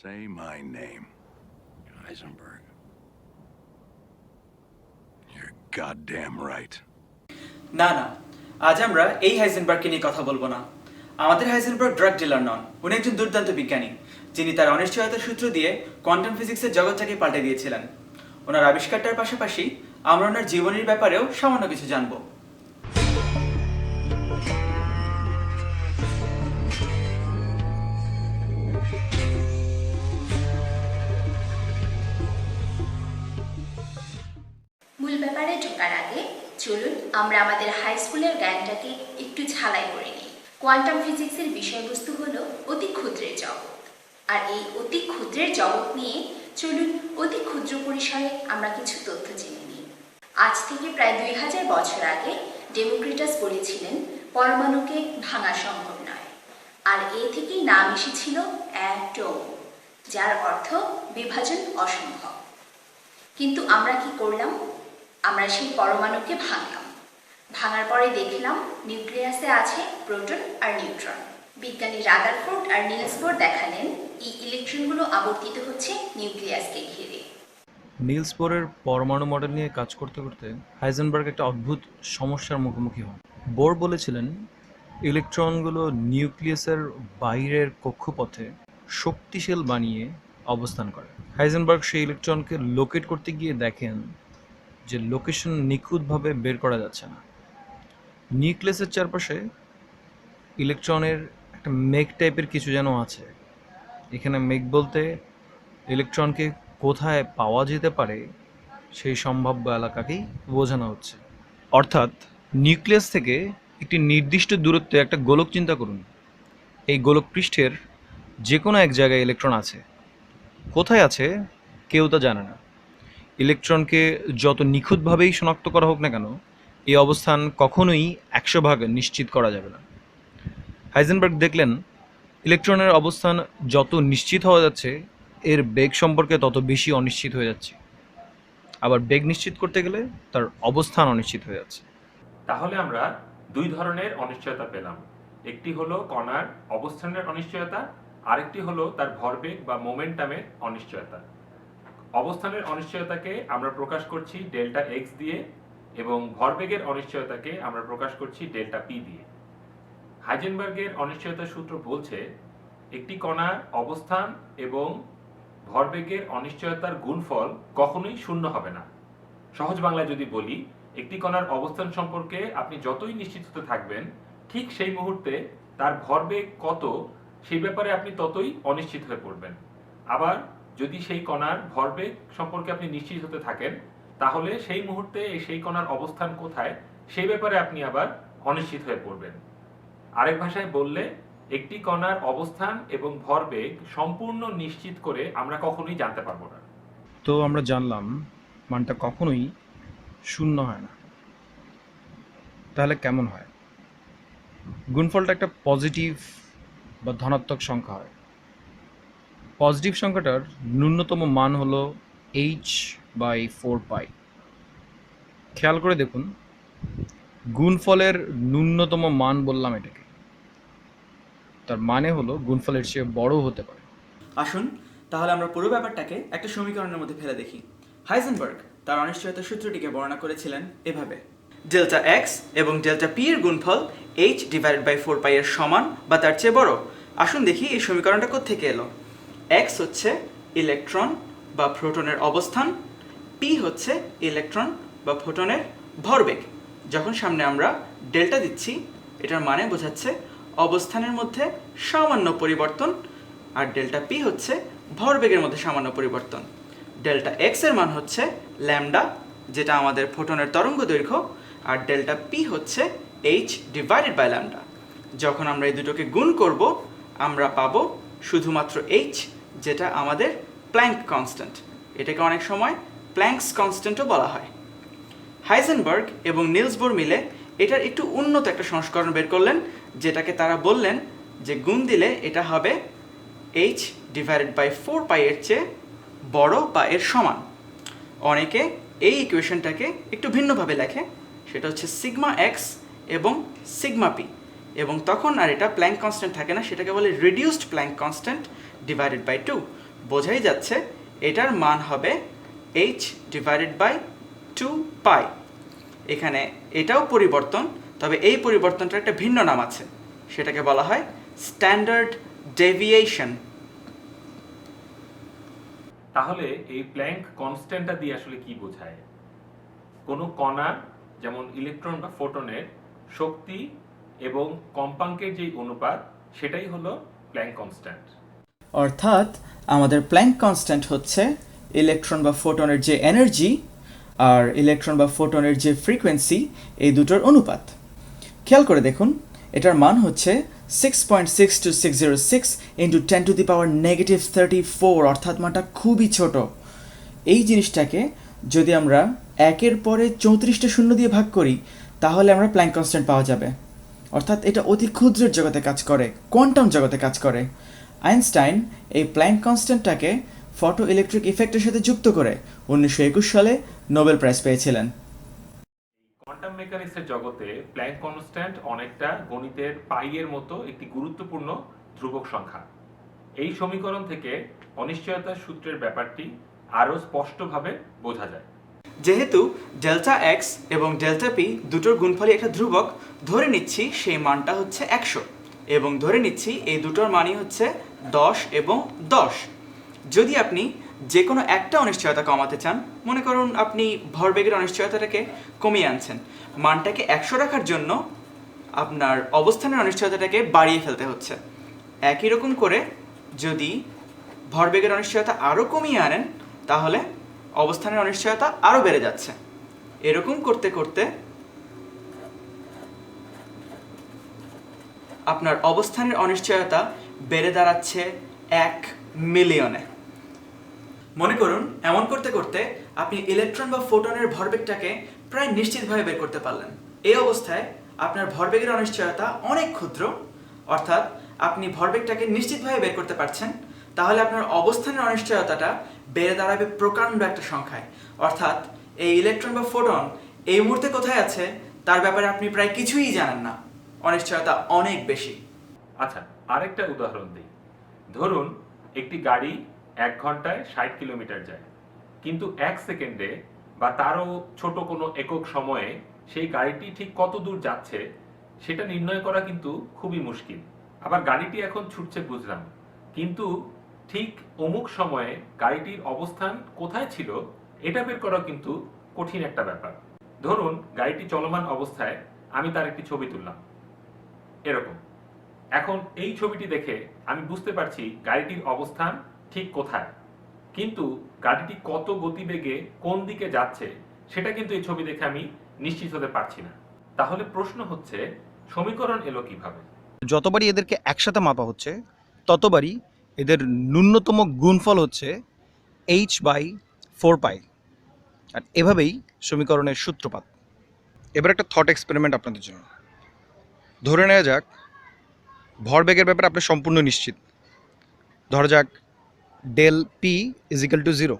Say my name. Heisenberg. You're goddamn right. না না আজ আমরা এই হাইজেনবার্গকে নিয়ে কথা বলব না আমাদের হাইজেনবার্গ ড্রাগ ডিলার নন উনি একজন দুর্দান্ত বিজ্ঞানী যিনি তার অনিশ্চয়তার সূত্র দিয়ে কোয়ান্টাম ফিজিক্সের জগৎটাকে পাল্টে দিয়েছিলেন ওনার আবিষ্কারটার পাশাপাশি আমরা ওনার জীবনের ব্যাপারেও সামান্য কিছু জানব ঢোকার আগে চলুন আমরা আমাদের হাই স্কুলের জ্ঞানটাকে একটু ঝালাই করে নিই। কোয়ান্টাম ফিজিক্সের বিষয়বস্তু হলো অতি ক্ষুদ্রের জগৎ। আর এই অতি ক্ষুদ্রের জগৎ নিয়ে চলুন অতি ক্ষুদ্র পরিসরে আমরা কিছু তথ্য জেনে নিই। আজ থেকে প্রায় দুই হাজার বছর আগে ডেমোক্রিটাস বলেছিলেন, পরমাণুকে ভাঙা সম্ভব নয়। আর এ থেকেই নাম এসেছিল অ্যাটম, যার অর্থ বিভাজন অসম্ভব। কিন্তু আমরা কি করলাম? আমরা সেই পরমাণুকে ভাঙলাম। ভাঙার পরে দেখলাম নিউক্লিয়াসে আছে প্রোটন আর নিউট্রন। বিজ্ঞানী রাদারফোর্ড আর নিলসবোর্ড দেখালেন এই ইলেকট্রনগুলো আবর্তিত হচ্ছে নিউক্লিয়াসকে ঘিরে। নিলস বোরের পরমাণু মডেল নিয়ে কাজ করতে করতে হাইজেনবার্গ একটা অদ্ভুত সমস্যার মুখোমুখি হন। বোর বলেছিলেন, ইলেকট্রনগুলো নিউক্লিয়াসের বাইরের কক্ষপথে শক্তিশাল বানিয়ে অবস্থান করে। হাইজেনবার্গ সেই ইলেকট্রনকে লোকেট করতে গিয়ে দেখেন যে লোকেশন নিখুঁতভাবে বের করা যাচ্ছে না। নিউক্লিয়াসের চারপাশে ইলেকট্রনের একটা মেঘ টাইপের কিছু যেন আছে। এখানে মেঘ বলতে ইলেকট্রনকে কোথায় পাওয়া যেতে পারে সেই সম্ভাব্য এলাকাকেই বোঝানো হচ্ছে। অর্থাৎ নিউক্লিয়াস থেকে একটি নির্দিষ্ট দূরত্বে একটা গোলক চিন্তা করুন। এই গোলক পৃষ্ঠের যে কোনো এক জায়গায় ইলেকট্রন আছে। কোথায় আছে কেউ তা জানে না। ইলেকট্রনকে যত নিখুঁতভাবেই শনাক্ত করা হোক না কেন, এই অবস্থান কখনোই একশো ভাগ নিশ্চিত করা যাবে না। হাইজেনবার্গ দেখলেন, ইলেকট্রনের অবস্থান যত নিশ্চিত হওয়া যাচ্ছে, এর বেগ সম্পর্কে তত বেশি অনিশ্চিত হয়ে যাচ্ছে। আবার বেগ নিশ্চিত করতে গেলে তার অবস্থান অনিশ্চিত হয়ে যাচ্ছে। তাহলে আমরা দুই ধরনের অনিশ্চয়তা পেলাম। একটি হলো কণার অবস্থানের অনিশ্চয়তা, আরেকটি হলো তার ভরবেগ বা মোমেন্টামের অনিশ্চয়তা। অবস্থানের অনিশ্চয়তাকে আমরা প্রকাশ করছি ডেল্টা এক্স দিয়ে এবং ভরবেগের অনিশ্চয়তাকে আমরা প্রকাশ করছি ডেল্টা পি দিয়ে। হাইজেনবার্গের অনিশ্চয়তা সূত্র বলছে, একটি কণার অবস্থান এবং ভরবেগের অনিশ্চয়তার গুণফল কখনোই শূন্য হবে না। সহজ বাংলায় যদি বলি, একটি কণার অবস্থান সম্পর্কে আপনি যতই নিশ্চিত হতে থাকবেন, ঠিক সেই মুহূর্তে তার ভরবেগ কত সেই ব্যাপারে আপনি ততই অনিশ্চিত হয়ে পড়বেন। আবার যদি সেই কণার ভরবেগ সম্পর্কে আপনি নিশ্চিত হতে থাকেন, তাহলে সেই মুহূর্তে সেই কণার অবস্থান কোথায়, সেই ব্যাপারে আপনি আবার অনিশ্চিত হয়ে পড়বেন। আরেক ভাষায় বললে, একটি কণার অবস্থান এবং ভরবেগ সম্পূর্ণ নিশ্চিত করে আমরা কখনোই জানতে পারব না। তো আমরা জানলাম, মানটা কখনোই শূন্য হয় না। তাহলে কেমন হয়? গুণফলটা একটা পজিটিভ বা ধনাত্মক সংখ্যা হয়। পজিটিভ সংখ্যাটার ন্যূনতম মান হলো এইচ বাই ফোর পাই খেয়াল করে দেখুন, গুণফলের ন্যূনতম মান বললাম এটাকে। তার মানে হলো গুণফলের চেয়ে বড় হতে পারে। আসুন, তাহলে আমরা পুরো ব্যাপারটাকে একটা সমীকরণের মধ্যে ফেলে দেখি। হাইজেনবার্গ তার অনিশ্চয়তার সূত্রটিকে বর্ণনা করেছিলেন এভাবে। ডেল্টা এক্স এবং ডেল্টা পি এর গুণফল H divided by four pi এর সমান বা তার চেয়ে বড়। আসুন দেখি এই সমীকরণটা কোত্থেকে এলো। এক্স হচ্ছে ইলেকট্রন বা প্রোটনের অবস্থান পি হচ্ছে ইলেকট্রন বা ফোটনের ভরবেগ। যখন সামনে আমরা ডেল্টা দিচ্ছি, এটার মানে বোঝাচ্ছে অবস্থানের মধ্যে সামান্য পরিবর্তন, আর ডেল্টা পি হচ্ছে ভরবেগের মধ্যে সামান্য পরিবর্তন। ডেল্টা এক্সের মান হচ্ছে ল্যামডা যেটা আমাদের ফোটনের তরঙ্গ দৈর্ঘ্য, আর ডেল্টা পি হচ্ছে এইচ ডিভাইডেড বাই ল্যামডা যখন আমরা এই দুটোকে গুণ করব, আমরা পাবো শুধুমাত্র এইচ যেটা আমাদের প্ল্যাঙ্ক কনস্ট্যান্ট। এটাকে অনেক সময় প্ল্যাঙ্কস কনস্ট্যান্টও বলা হয়। হাইজেনবার্গ এবং নিলস বোর মিলে এটার একটু উন্নত একটা সংস্করণ বের করলেন, যেটাকে তারা বললেন যে গুণ দিলে এটা হবে H divided by four pi এর চেয়ে বড় বা এর সমান। অনেকে এই ইকুয়েশনটাকে একটু ভিন্নভাবে লেখে, সেটা হচ্ছে সিগমা এক্স এবং সিগমা পি এবং তখন আর এটা প্ল্যাঙ্ক কনস্ট্যান্ট থাকে না, সেটাকে বলে reduced Planck constant divided by two বোঝাই যাচ্ছে এটার মান হবে H divided by two pi এখানে এটাও পরিবর্তন, তবে এই পরিবর্তনটার একটা ভিন্ন নাম আছে। সেটাকে বলা হয় স্ট্যান্ডার্ড ডেভিয়েশন তাহলে এই প্ল্যাঙ্ক কনস্ট্যান্টটা দিয়ে আসলে কি বোঝায়? কোনো কণার যেমন ইলেকট্রন বা ফোটনের, শক্তি এবং কম্পাঙ্কের যে অনুপাত, সেটাই হলো প্ল্যাঙ্ক কনস্ট্যান্ট অর্থাৎ আমাদের প্ল্যাঙ্ক কনস্ট্যান্ট হচ্ছে ইলেকট্রন বা ফোটনের যে এনার্জি আর ইলেকট্রন বা ফোটনের যে ফ্রিকোয়েন্সি এই দুটোর অনুপাত। খেয়াল করে দেখুন, এটার মান হচ্ছে six point six two six zero six into ten to the power negative thirty four অর্থাৎ মানটা খুবই ছোট। এই জিনিসটাকে যদি আমরা একের পরে চৌত্রিশটা শূন্য দিয়ে ভাগ করি, তাহলে আমরা প্ল্যাঙ্ক কনস্ট্যান্ট পাওয়া যাবে। অর্থাৎ এটা অতি ক্ষুদ্রের জগতে কাজ করে, কোয়ান্টাম জগতে কাজ করে। আইনস্টাইন এই প্ল্যাঙ্ক কনস্ট্যান্টটাকে ফটো ইলেকট্রিক ইফেক্টের সাথে যুক্ত করে উনিশশো একুশ সালে নোবেল প্রাইজ পেয়েছিলেন। কোয়ান্টাম মেকানিক্সের জগতে প্ল্যাঙ্ক কনস্ট্যান্ট অনেকটা গণিতের পাইয়ের মতো একটি গুরুত্বপূর্ণ ধ্রুবক সংখ্যা। এই সমীকরণ থেকে অনিশ্চয়তার সূত্রের ব্যাপারটি আরও স্পষ্টভাবে বোঝা যায়। যেহেতু ডেল্টা এক্স এবং ডেল্টা পি দুটোর গুণফলই একটা ধ্রুবক, ধরে নিচ্ছি সেই মানটা হচ্ছে একশো এবং ধরে নিচ্ছি এই দুটোর মানই হচ্ছে দশ এবং দশ। যদি আপনি যে কোনো একটা অনিশ্চয়তা কমাতে চান, মনে করুন আপনি ভরবেগের অনিশ্চয়তাটাকে কমিয়ে আনছেন, মানটাকে একশো রাখার জন্য আপনার অবস্থানের অনিশ্চয়তাটাকে বাড়িয়ে ফেলতে হচ্ছে। একই রকম করে যদি ভরবেগের অনিশ্চয়তা আরও কমিয়ে আনেন, তাহলে অবস্থানের অনিশ্চয়তা আরও বেড়ে যাচ্ছে। এরকম করতে করতে আপনার অবস্থানের অনিশ্চয়তা বেড়ে দাঁড়াচ্ছে এক মিলিয়নে। মনে করুন, এমন করতে করতে আপনি ইলেকট্রন বা ফোটনের ভরবেগটাকে প্রায় নিশ্চিতভাবে বের করতে পারলেন। এই অবস্থায় আপনার ভরবেগের অনিশ্চয়তা অনেক ক্ষুদ্র, অর্থাৎ আপনি ভরবেগটাকে নিশ্চিতভাবে বের করতে পারছেন, তাহলে আপনার অবস্থানের অনিশ্চয়তাটা বেড়ে দাঁড়াবে প্রকাণ্ড একটা সংখ্যায়। অর্থাৎ এই ইলেকট্রন বা ফোটন এই মুহূর্তে কোথায় আছে, তার ব্যাপারে আপনি প্রায় কিছুই জানেন না। অনিশ্চয়তা অনেক বেশি। আচ্ছা আরেকটা উদাহরণ দিই। ধরুন, একটি গাড়ি এক ঘন্টায় ষাট কিলোমিটার যায়, কিন্তু এক সেকেন্ডে বা তারও ছোট কোনো একক সময়ে সেই গাড়িটি ঠিক কত দূর যাচ্ছে, সেটা নির্ণয় করা কিন্তু খুবই মুশকিল। আবার গাড়িটি এখন ছুটছে বুঝলাম, কিন্তু ঠিক অমুক সময়ে গাড়িটির অবস্থান কোথায় ছিল, এটা বের করা কিন্তু কঠিন একটা ব্যাপার। ধরুন, গাড়িটি চলমান অবস্থায় আমি তার একটি ছবি তুললাম। এরকম। এখন এই ছবিটি দেখে আমি বুঝতে পারছি গাড়িটির অবস্থান ঠিক কোথায়। কিন্তু গাড়িটি কত গতিবেগে কোন দিকে যাচ্ছে, সেটা কিন্তু এই ছবি দেখে আমি নিশ্চিত হতে পারছি না। তাহলে প্রশ্ন হচ্ছে, সমীকরণ এলো কীভাবে? যতবারই এদেরকে একসাথে মাপা হচ্ছে, ততবারই এদের ন্যূনতম গুণফল হচ্ছে এইচ বাই ফোর পাই আর এভাবেই সমীকরণের সূত্রপাত। এবার একটা থট এক্সপেরিমেন্ট আপনাদের জন্য। ধরে নেওয়া যাক, ভরবেগের ব্যাপারে আপনি সম্পূর্ণ নিশ্চিত। ধরা যাক del P equal to zero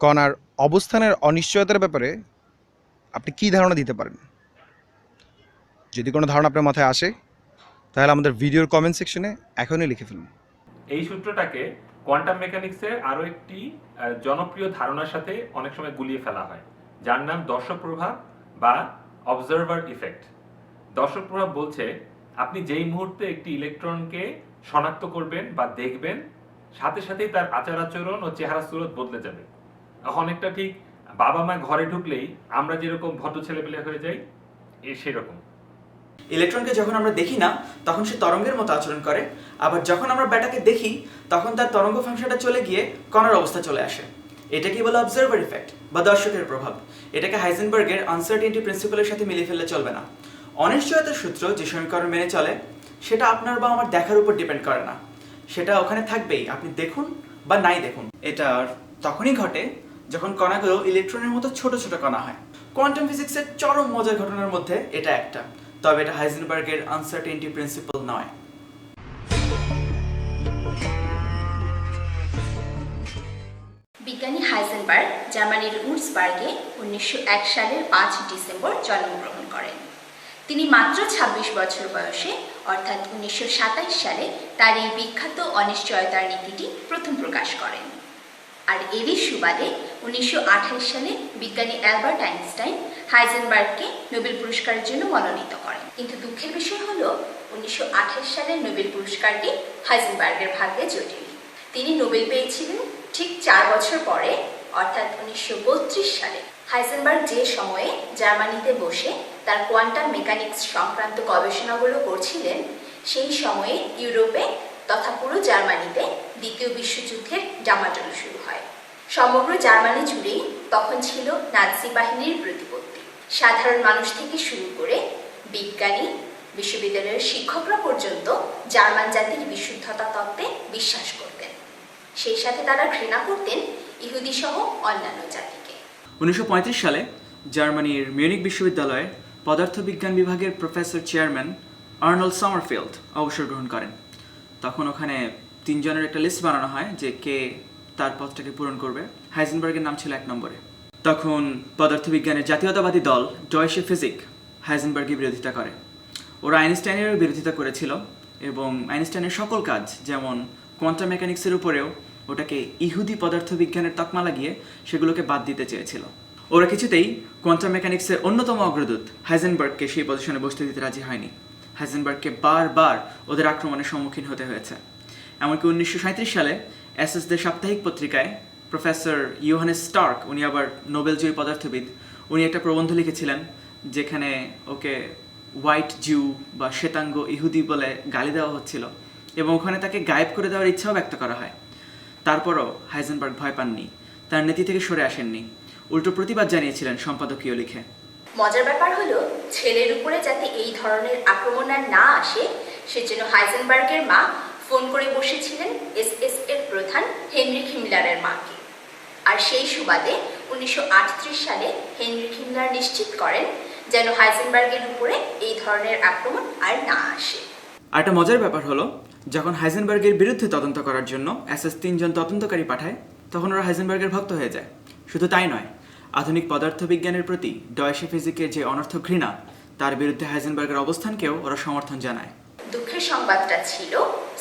কণার অবস্থানের অনিশ্চয়তার ব্যাপারে আপনি কী ধারণা দিতে পারেন? যদি কোনো ধারণা আপনার মাথায় আসে, তাহলে আমাদের ভিডিওর কমেন্ট সেকশনে এখনই লিখে ফেলুন। এই সূত্রটাকে কোয়ান্টাম মেকানিক্সের আরও একটি জনপ্রিয় ধারণার সাথে অনেক সময় গুলিয়ে ফেলা হয়, যার নাম দর্শক প্রভাব বা অবজারভার ইফেক্ট দর্শক প্রভাব বলছে, আপনি যেই মুহূর্তে একটি ইলেকট্রনকে শনাক্ত করবেন বা দেখবেন, সাথে সাথেই তার আচার আচরণ ও চেহারা সুরত বদলে যাবে। অনেকটা ঠিক বাবা মা ঘরে ঢুকলেই আমরা যেরকম ভদ্র ছেলেপেলে হয়ে যাই, এ সেরকম। ইলেকট্রনকে যখন আমরা দেখি না, তখন সে তরঙ্গের মতো আচরণ করে। আবার যখন আমরা ব্যাটাকে দেখি, তখন তার তরঙ্গ ফাংশনটা চলে গিয়ে কণার অবস্থা চলে আসে। এটা কি বলে অবজারভার ইফেক্ট বা দর্শকের প্রভাব? এটাকে হাইজেনবার্গের আনসার্টিনিটি প্রিন্সিপালের সাথে মিলিয়ে ফেললে চলবে না। অনিশ্চয়তার সূত্র যে সমীকরণ মেনে চলে, সেটা আপনার বা আমার দেখার উপর ডিপেন্ড করে না। সেটা ওখানে থাকবেই, আপনি দেখুন বা নাই দেখুন। এটা তখনই ঘটে যখন কণাগুলো ইলেকট্রনের মতো ছোট ছোট কণা হয়। কোয়ান্টাম ফিজিক্সের চরম মজার ঘটনার মধ্যে এটা একটা। তবে এটা হাইজেনবার্গের আনসার্টেনিটি প্রিন্সিপাল নয়। বিজ্ঞানী হাইজেনবার্গ জার্মানির উডসবার্গে উনিশশো এক সালের পাঁচ ডিসেম্বর জন্মগ্রহণ করেন। তিনি মাত্র ২৬ বছর বয়সে, অর্থাৎ উনিশশো সাতাশ সালে তার এই বিখ্যাত অনিশ্চয়তার নীতিটি প্রথম প্রকাশ করেন। আর এরই সুবাদে উনিশশো আঠাশ সালে বিজ্ঞানী অ্যালবার্ট আইনস্টাইন হাইজেনবার্গকে নোবেল পুরস্কারের জন্য মনোনীত করেন। কিন্তু দুঃখের বিষয় হলো, উনিশশো সালের নোবেল পুরস্কারটি হাইজেনবার্গের ভাগ্যে জটিল তিনি নোবেল পেয়েছিলেন ঠিক চার বছর পরে, অর্থাৎ উনিশশো বত্রিশ সালে। হাইজেনবার্গ যে সময়ে জার্মানিতে বসে তার কোয়ান্টাম মেকানিক্স সংক্রান্ত গবেষণাগুলো করছিলেন, সেই সময়ে ইউরোপে তথা পুরো জার্মানিতে দ্বিতীয় বিশ্বযুদ্ধের ডামাডোল শুরু হয়। সমগ্র জার্মানি জুড়েই তখন ছিল নাৎসি বাহিনীর প্রতিপত্তি। সাধারণ মানুষ থেকে শুরু করে বিজ্ঞানী, বিশ্ববিদ্যালয়ের শিক্ষকরা পর্যন্ত জার্মান জাতির বিশুদ্ধতা তত্ত্বে বিশ্বাস করতেন। সেই সাথে তারা ঘৃণা করতেন ইহুদি সহ অন্যান্য জাতিকে। উনিশশো পঁয়ত্রিশ সালে জার্মানির মিউনিক বিশ্ববিদ্যালয়ে পদার্থবিজ্ঞান বিভাগের প্রফেসর চেয়ারম্যান আর্নল্ড সামারফিল্ড অবসর গ্রহণ করেন। তখন ওখানে তিনজনের একটা লিস্ট বানানো হয় যে কে তার পদটাকে পূরণ করবে। হাইজেনবার্গের নাম ছিল এক নম্বরে। তখন পদার্থবিজ্ঞানের জাতীয়তাবাদী দল ডয়সে ফিজিক হাইজেনবার্গের বিরোধিতা করে। ওরা আইনস্টাইনেরও বিরোধিতা করেছিল এবং আইনস্টাইনের সকল কাজ, যেমন কোয়ান্টাম মেকানিক্সের উপরেও ওটাকে ইহুদি পদার্থবিজ্ঞানের তকমা লাগিয়ে সেগুলোকে বাদ দিতে চেয়েছিল। ওরা কিছুতেই কোয়ান্টাম মেকানিক্সের অন্যতম অগ্রদূত হাইজেনবার্গকে সেই পজিশনে বসতে দিতে রাজি হয়নি। হাইজেনবার্গকে বারবার ওদের আক্রমণের সম্মুখীন হতে হয়েছে। এমনকি উনিশশো সাঁইত্রিশ সালে এস এসএসদের সাপ্তাহিক পত্রিকায় প্রফেসর ইউহানেস স্টার্ক, উনি আবার নোবেলজয়ী পদার্থবিদ, উনি একটা প্রবন্ধ লিখেছিলেন যেখানে ওকে হোয়াইট জিউ বা শ্বেতাঙ্গ ইহুদি বলে গালি দেওয়া হচ্ছিল এবং ওখানে তাকে গায়েব করে দেওয়ার ইচ্ছাও ব্যক্ত করা হয়। তারপরও হাইজেনবার্গ ভয় পাননি, তার নীতি থেকে সরে আসেননি। উল্টো প্রতিবাদ জানিয়েছিলেন সম্পাদকীয় লিখে। মজার ব্যাপার হলো, ছেলের উপরে যাতে এই ধরনের আক্রমণ আর না আসে, সেজন্য হাইজেনবার্গের মা ফোন করে বসেছিলেন এস এস এর প্রধান হেনরিক হিমলারের মাকে। আর সেই সুবাদে উনিশশো আটত্রিশ সালে হেনরি হিমলার নিশ্চিত করেন যেন হাইজেনবার্গের উপরে এই ধরনের আক্রমণ আর না আসে। আর একটা মজার ব্যাপার হলো যখন হাইজেনবার্গের বিরুদ্ধে তদন্ত করার জন্য এসএস তিনজন তদন্তকারী পাঠায় তখন ওরা হাইজেনবার্গের ভক্ত হয়ে যায়। শুধু তাই নয় আধুনিক পদার্থবিজ্ঞানের প্রতি ডয়সে ফিজিকের যে অনর্থ ঘৃণা তার বিরুদ্ধে হাইজেনবার্গের অবস্থানকেও ওরা সমর্থন জানায়। দুঃখের সংবাদটা ছিল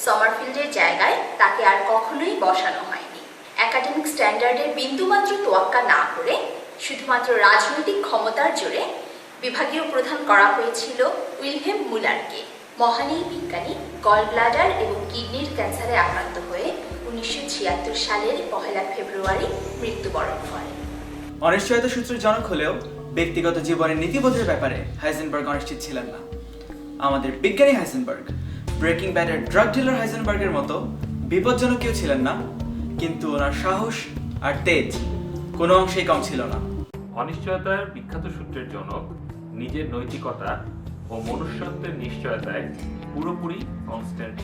সমারফিল্ডের জায়গায় তাকে আর কখনোই বসানো হয়নি। একাডেমিক স্ট্যান্ডার্ডের বিন্দুমাত্র তোয়াক্কা না করে শুধুমাত্র রাজনৈতিক ক্ষমতার জোরে বিভাগীয় প্রধান করা হয়েছিল উইলহেম মুলারকে। মহান বিজ্ঞানী গল ব্লাডার এবং কিডনির ক্যান্সারে আক্রান্ত হয়ে উনিশশো ছিয়াত্তর সালের পহেলা ফেব্রুয়ারি মৃত্যুবরণ করেন অনিশ্চয়তা সূত্রের জনক হলেও ব্যক্তিগত জীবনের নীতিবোধের ব্যাপারে হাইজেনবার্গ অনিশ্চিত ছিলেন না। আমাদের বিজ্ঞানী হাইজেনবার্গ, ব্রেকিং ব্যাডের ড্রাগ ডিলার হাইজেনবার্গের মতো বিপজ্জনক কেউ ছিলেন না। কিন্তু ওনার সাহস আর তেজ কোনো অংশেই কম ছিল না। অনিশ্চয়তার বিখ্যাত সূত্রের জনক, নিজের নৈতিকতা ও মনুষ্যত্বের নিশ্চয়তায় পুরোপুরি কনস্ট্যান্ট